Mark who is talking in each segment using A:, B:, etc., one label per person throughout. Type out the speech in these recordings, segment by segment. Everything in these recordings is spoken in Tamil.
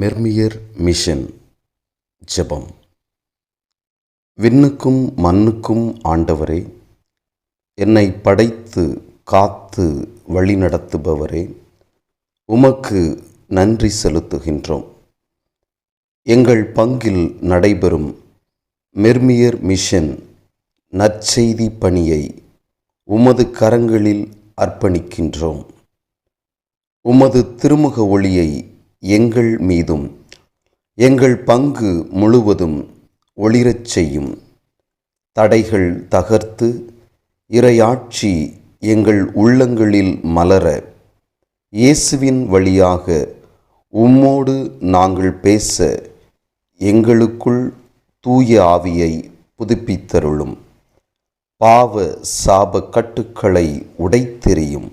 A: மெர்மியர் மிஷன் ஜெபம். விண்ணுக்கும் மண்ணுக்கும் ஆண்டவரே என்னை படைத்து காத்து வழிநடத்துபவரே உமக்கு நன்றி செலுத்துகின்றோம். எங்கள் பங்கில் நடைபெறும் மெர்மியர் மிஷன் நற்செய்தி பணியை உமது கரங்களில் அர்ப்பணிக்கின்றோம். உமது திருமுக ஒளியை எங்கள் மீதும் எங்கள் பங்கு முழுவதும் ஒளிரச் செய்யும். தடைகள் தகர்த்து இறையாட்சி எங்கள் உள்ளங்களில் மலர இயேசுவின் வழியாக உம்மோடு நாங்கள் பேச எங்களுக்குள் தூய ஆவியை புதுப்பித்தருளும். பாவ சாப கட்டுக்களை உடைத்தெறியும்.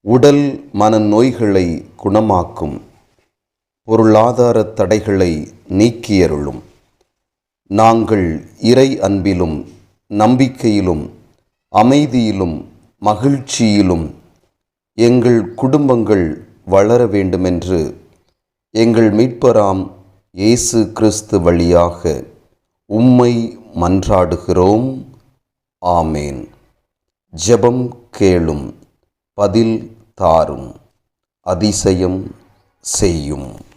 A: உடல் மன நோய்களை குணமாக்கும். பொருளாதார தடைகளை நீக்கியருளும். நாங்கள் இறை அன்பிலும் நம்பிக்கையிலும் அமைதியிலும் மகிழ்ச்சியிலும் எங்கள் குடும்பங்கள் வளர வேண்டுமென்று எங்கள் மீட்பராம் இயேசு கிறிஸ்து வழியாக உம்மை மன்றாடுகிறோம். ஆமேன். ஜெபம் கேளும் பதில் தாரும் அதிசயம் செய்யும்.